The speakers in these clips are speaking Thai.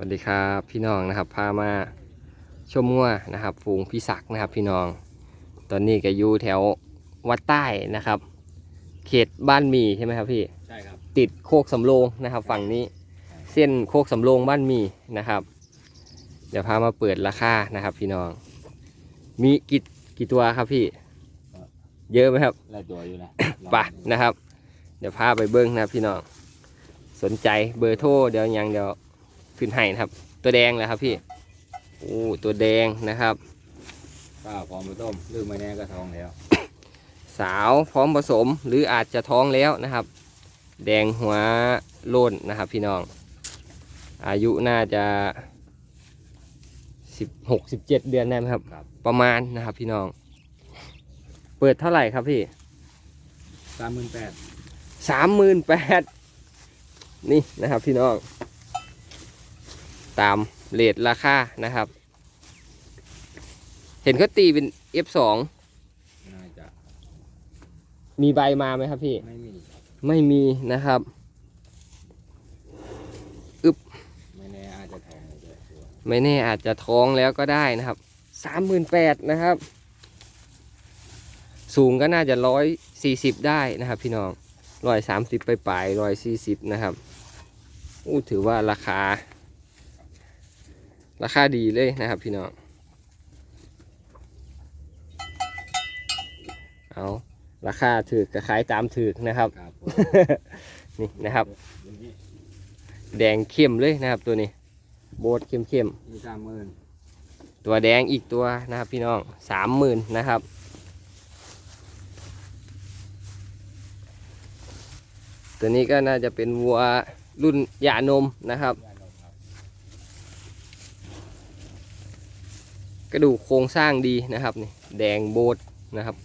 วัสดีครับพี่น้องนะครับพามาชมงัวนะครับฝูงพี่ศักดิ์นะครับพี่น้อง ตอนนี้ก็อยู่แถววัดใต้นะครับ เขตบ้านหมีใช่ไหมครับพี่ใช่ครับติดโคกสำโรงนะครับ ฝั่งนี้เส้นโคกสำโรงบ้านหมีนะครับ เดี๋ยวพามาเปิดราคานะครับ พี่น้อง มีกี่กี่ตัวครับพี่ เยอะไหมครับไล่ตัวอยู่นะไปะนะครับ เดี๋ยวพาไปเบิ้งนะครับพี่น้อง สนใจเบอร์โทรเดี๋ยวยังเดี๋ยว ขึ้นให้นะครับ ตัวแดงเลยครับพี่โอ้ตัวแดงนะครับข้าวพร้อมไปต้มลืมไม่แน่ก็ท้องแล้ว สาวพร้อมผสมหรืออาจจะท้องแล้วนะครับ แดงหัวโล้นนะครับ พี่น้อง อายุน่าจะสิบหกสิบเจ็ดเดือนได้ไหมครับ ครับ ประมาณนะครับ พี่น้อง เปิดเท่าไหร่ครับพี่สามหมื่นแปดสามหมื่นแปดนี่นะครับ พี่น้อง ตามเลทราคานะครับ เห็นเขาตีเป็น F2 น่าจะมีใบมาไหมครับพี่ ไม่มีครับไม่มีนะครับ ไม่แน่อาจจะท้องเลยตัวไม่แน่อาจจะท้องแล้วก็ได้นะครับ สามหมื่นแปดนะครับ สูงก็น่าจะร้อยสี่สิบได้นะครับ พี่น้องร้อยสามสิบไปปลายร้อยสี่สิบนะครับอู้ถือว่าราคา ราคาดีเลยนะครับพี่น้องเอาราคาถือกก็ขายตามถือกนะครับครับผมนี่นะครับ อย่างนี้แดงเข้มเลยนะครับตัวนี้ โบดเข้มเข้มๆมีสามหมื่นตัวแดงอีกตัวนะครับ พี่น้องสามหมื่นนะครับตัวนี้ก็น่าจะเป็นวัวรุ่นหยานมนะครับยานมครับ กระดูกโครงสร้างดีนะครับนี่แดงโบดนะครับ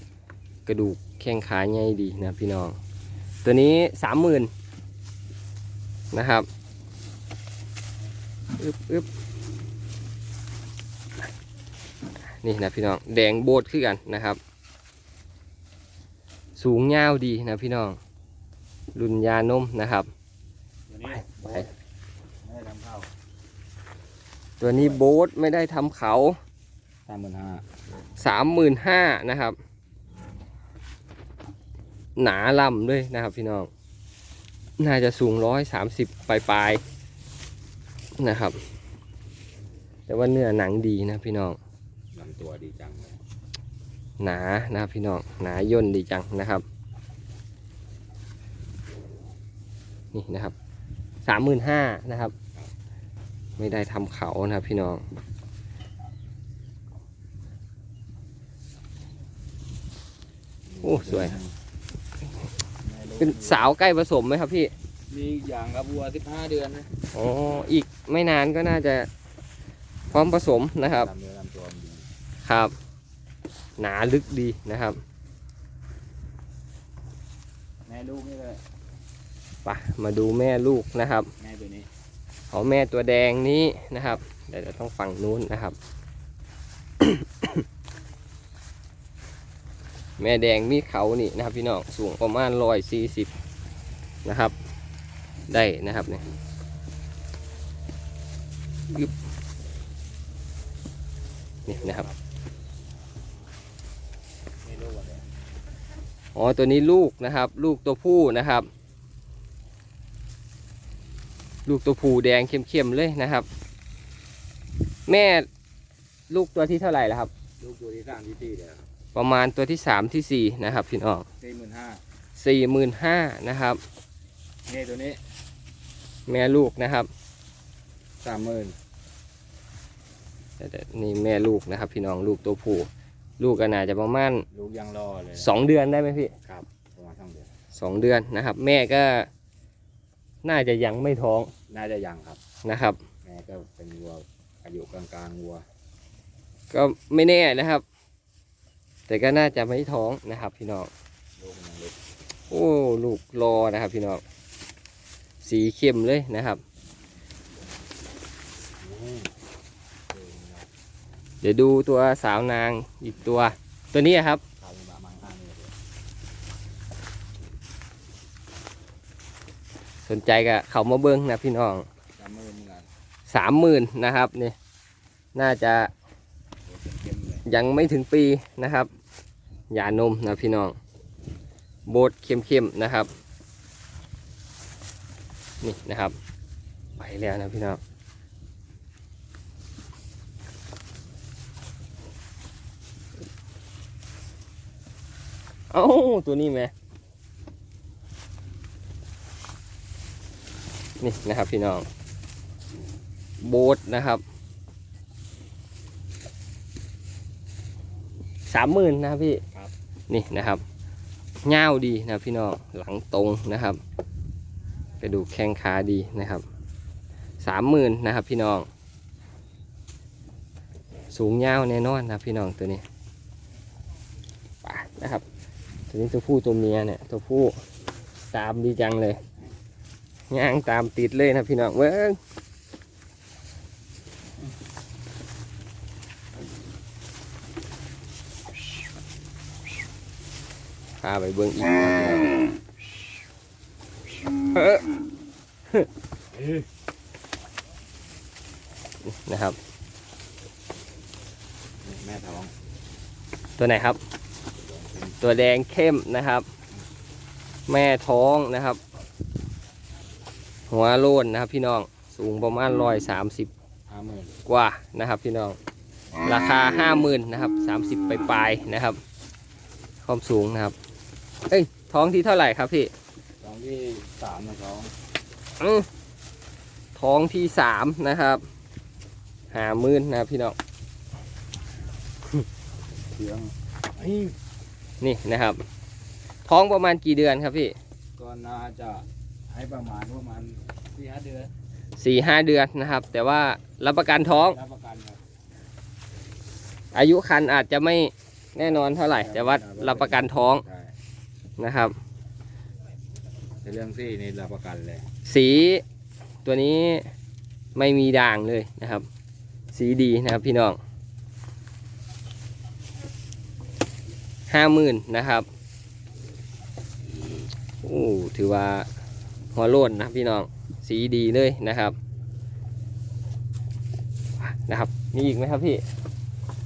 กระดูกแข้งขาใหญ่ดีนะพี่น้อง ตัวนี้สามหมื่นนะครับอึบอึบนี่นะพี่น้องแดงโบดขึ้นกันนะครับ สูงยาวดีนะพี่น้อง รุ่นยานมนะครับตัวนี้ไปตัวนี้โบทไม่ได้ทำเขา สามหมื่นห้าสามหมื่นห้านะครับ หนาล่ำด้วยนะครับพี่น้อง น่าจะสูงร้อยสามสิบปลายปลายๆนะครับ แต่ว่าเนื้อหนังดีนะพี่น้องลำตัวดีจังเลยหนานะครับพี่น้อง หนาย่นดีจังนะครับ นี่นะครับสามหมื่นห้านะครับ ไม่ได้ทำเขานะครับพี่น้อง โอ้ สวย เป็นสาวใกล้ผสมไหมครับพี่ มีอย่างกับวัวสิบห้าเดือนนะอ๋อ อีกไม่นานก็น่าจะพร้อมผสมนะครับ ลำเนื้อลำตัวมันดีครับ หนาลึกดีนะครับ แม่ลูกนี่เลยไปมาดูแม่ลูกนะครับ แม่ตัวนี้ เอาแม่ตัวแดงนี้นะครับ เดี๋ยวเราต้องฝั่งนู้นนะครับ แม่แดงมีเขานี่นะครับพี่น้องสูงประมาณร้อยสี่สิบนะครับ ได้นะครับเนี่ยยึบนี่นะครับอ๋อตัวนี้ลูกนะครับ ลูกตัวผู้นะครับ ลูกตัวผู้แดงเข้มๆเลยนะครับ แม่ลูกตัวที่เท่าไหร่แล้วครับ ลูกตัวที่สามที่สี่เดี๋ยครับ ประมาณตัวที่สามที่สี่นะครับพี่น้องสี่หมื่นห้าสี่หมื่นห้านะครับนี่ตัวนี้ แม่ลูกนะครับสามหมื่นเดี๋ยวๆนี่แม่ลูกนะครับ พี่น้องลูกตัวผู้ลูกก็น่าจะประมาณลูกยังรอเลยสองเดือนได้ไหมพี่ครับประมาณสองเดือนสองเดือนนะครับ แม่ก็น่าจะยังไม่ท้อง น่าจะยังครับนะครับ แม่ก็เป็นวัวอายุกลางๆวัว ก็ไม่แน่นะครับ แต่ก็น่าจะไม่ท้องนะครับ พี่น้องโอ้ลูกรอนะครับ พี่น้องสีเข้มเลยนะครับ เดี๋ยวดูตัวสาวนางอีกตัว ตัวนี้ครับสนใจก็เขามาเบิ้งนะพี่น้องสามหมื่นนะครับนี่น่าจะ ยังไม่ถึงปีนะครับหย่านมนะพี่น้อง โบดเข้มๆนะครับ นี่นะครับ ไปแล้วนะพี่น้องเอ้าตัวนี้ไหมนี่นะครับพี่น้อง โบดนะครับ สามหมื่นนะครับพี่ครับ นี่นะครับเง่าวดีนะครับพี่น้องหลังตรงนะครับกระดูกแข้งขาดีนะครับสามหมื่นนะครับพี่น้อง สูงเงาวแน่นอนนะครับพี่น้องตัวนี้ไปนะครับ ตัวนี้ตัวผู้ตัวเมียเนี่ยตัวผู้ตามดีจังเลยย่างตามติดเลยนะพี่น้องเว้ง พาไปเบิ้งอีกนะครับเฮ้อเอ้ยนะครับนี่แม่ท้อง ตัวไหนครับ ตัวแดงเข้มนะครับ แม่ท้องนะครับ หัวโลนนะครับ พี่น้องสูงประมาณร้อยสามสิบห้าหมื่นกว่านะครับ พี่น้อง ราคาห้าหมื่นนะครับสามสิบปลายๆนะครับ ความสูงนะครับ เอ้ยท้องที่เท่าไหร่ครับพี่ท้องที่สามนะท้องอื้อท้องที่สามนะครับ หาหมื่นนะครับพี่น้องเชื้องเฮ้ยนี่นะครับ ท้องประมาณกี่เดือนครับพี่ ก็น่าจะให้ประมาณประมาณสี่ห้าเดือนสี่ห้าเดือนนะครับ แต่ว่ารับประกันท้อง รับประกันครับอายุคันอาจจะไม่แน่นอนเท่าไหร่ แต่ว่ารับประกันท้องใช่ นะครับ ในเรื่องซี่นี่รับประกันเลยสีตัวนี้ไม่มีด่างเลยนะครับ สีดีนะครับพี่น้องห้าหมื่นนะครับโอ้ถือว่าหัวโลนนะพี่น้องสีดีเลยนะครับ นะครับมีอีกไหมครับพี่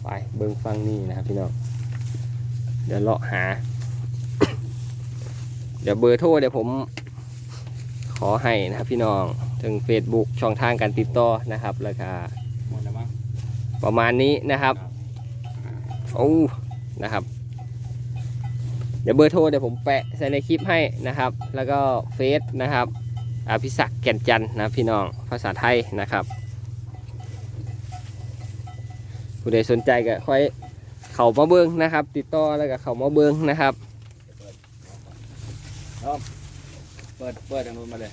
ไปเบิ้งฟังนี่นะครับพี่น้อง เดี๋ยวเลาะหา เดี๋ยวเบอร์โทรเดี๋ยวผมขอให้นะครับพี่น้องถึง Facebook ช่องทางการติดต่อนะครับแล้วก็หมดแล้วมั้งประมาณนี้นะครับโอ้นะครับ เดี๋ยวเบอร์โทรเดี๋ยวผมแปะใส่ในคลิปให้นะครับ แล้วก็เฟซนะครับอภิศักดิ์แก่นจันทร์นะพี่น้องภาษาไทยนะครับ ผู้ใดสนใจก็ค่อยเข้ามาเบิ้งนะครับ ติดต่อแล้วก็เข้ามาเบิ้งนะครับ เปิดเปิดทางนู้นมาเลย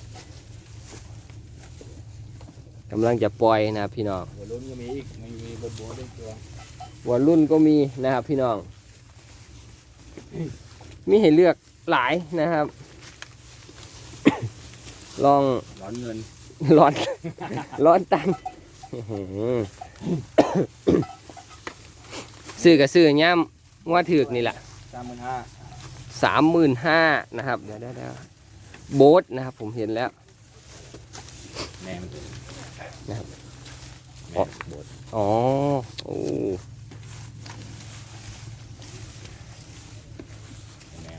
กำลังจะปล่อยนะครับพี่น้องหัวรุ่นก็มีอีกมันมีบนบัวด้วยตัววันรุ่นก็มีนะครับพี่น้อง มีให้เลือกหลายนะครับ ลองร้อนเงินร้อน ร้อนตังค์อื้อหือซื้อกับซื้อย่ำว่าถือกนี่แหละสามหมื่นห้า สามหมื่นห้านะครับ เดี๋ยวเดี๋ยวเดี๋ยวโบทนะครับผมเห็นแล้วแม่มันตัวนะครับแม่บดอ๋อโอ้แม่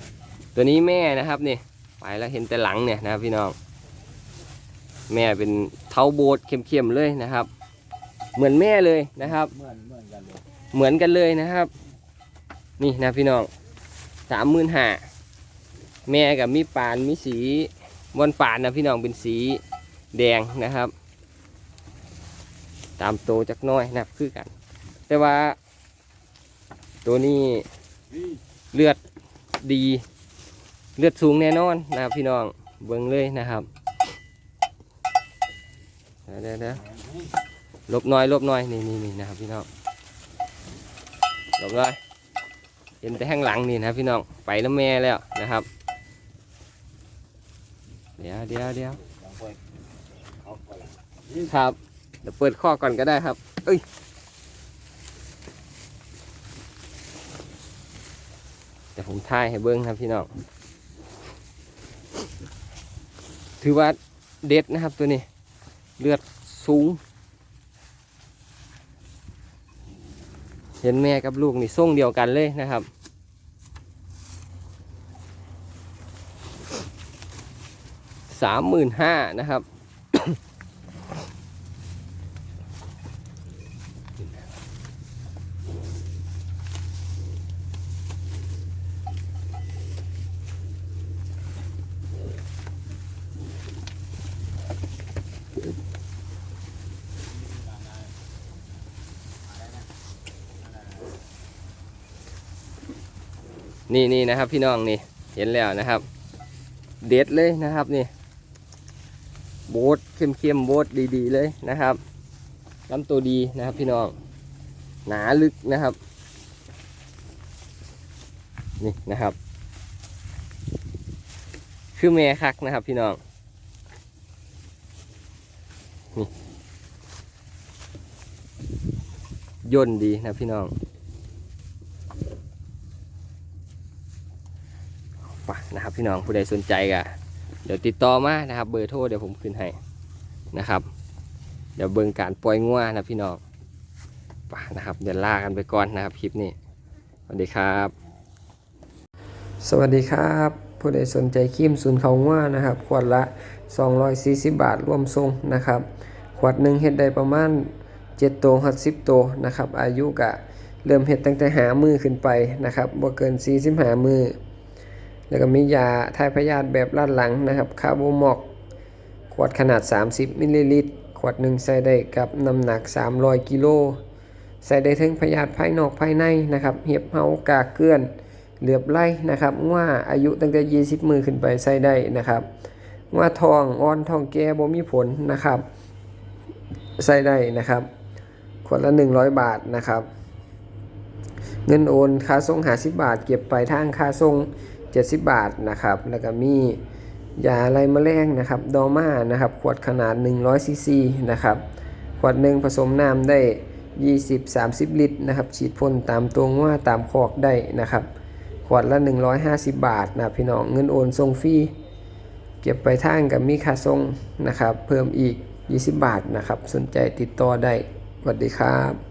ตัวนี้แม่นะครับนี่ไปแล้วเห็นแต่หลังเนี่ยนะครับพี่น้อง แม่เป็นเท้าโบทเข้มๆเลยนะครับ เหมือนแม่เลยนะครับ เหมือนเหมือนกันเลยเหมือนกันเลยนะครับ นี่นะพี่น้อง สามหมื่นห้าแม่กับมีปานมีสีบอนปานนะพี่น้องเป็นสีแดงนะครับ ตามโตจักน้อยนะครับคือกัน แต่ว่า ตัวนี้เลือดดี เลือดสูงแน่นอนนะครับพี่น้องเบิ่งเลยนะครับเดี๋ยวเดี๋ยวลบน้อยลบน้อยนี่นี่นี่นะครับพี่น้องจบเลย ห็นแต่ข้างหลังนี่นะพี่น้องไปแล้วแม่แล้วนะครับ เดี๋ยวเดี๋ยวเดี๋ยวครับเดี๋ยวเปิดข้อก่อนก็ได้ครับ เอ้ยแต่ผมท่ายให้เบิ้งครับพี่น้องถือว่าเด็ดนะครับตัวนี้ เลือดสูง เห็นแม่กับลูกนี่ส่งเดียวกันเลยนะครับ สามหมื่นห้านะครับนี่นี่นะครับพี่น้องนี่เห็นแล้วนะครับ เด็ดเลยนะครับนี่ โบดเข้มเข้มๆโบดดีๆเลยนะครับลำตัวดีนะครับพี่น้อง หนาลึกนะครับ นี่นะครับ คือแม่คักนะครับพี่น้อง นี่ย่นดีนะพี่น้องไปนะครับพี่น้องผู้ใดสนใจก็ เดี๋ยวติดต่อมานะครับ เบอร์โทรเดี๋ยวผมขึ้นให้นะครับ เดี๋ยวเบิ่งการปล่อยงัวนะพี่น้องไปนะครับ เดี๋ยวลากันไปก่อนนะครับคลิปนี้สวัสดีครับ สวัสดีครับผู้ใดสนใจครีมศูนย์เขางัวนะครับขวดละ 240 บาทรวมทรงนะครับ ขวดหนึ่งเฮ็ดได้ประมาณ7โตหัด10โตนะครับ อายุกะเริ่มเฮ็ดตั้งแต่หามือขึ้นไปนะครับบ่เกิน40หามือ แล้วก็มียาทายพยาธิแบบลาดหลังนะครับคาร์โบมอก ขวดขนาด 30 มิลลิลิตร ขวดหนึ่งใส่ได้กับน้ำหนัก 300 กิโล ใส่ได้ทั้งพยาธิภายนอกภายในนะครับเห็บเฮากากเกลื่อน เหลือบไล่นะครับว่าอายุตั้งแต่ 20 มือขึ้นไปใส่ได้นะครับว่าทองอ่อนทองแก่บ่มีผลนะครับ ใส่ได้นะครับ ขวดละ 100 บาทนะครับ เงินโอนค่าส่ง50บาท เก็บไปลายทางค่าส่ง 70 บาทนะครับแล้วก็มียาไรแมลงนะครับดอม่านะครับขวดขนาด 100ซีซีนะครับขวดหนึ่งผสมน้ำได้ 20-30 ลิตรนะครับฉีดพ่นตามตัวง่าตามคอกได้นะครับขวดละ 150 บาทนะพี่น้องเงินโอนส่งฟรีเก็บไปทางกับมีค่าส่งนะครับเพิ่มอีก 20 บาทนะครับสนใจติดต่อได้สวัสดีครับ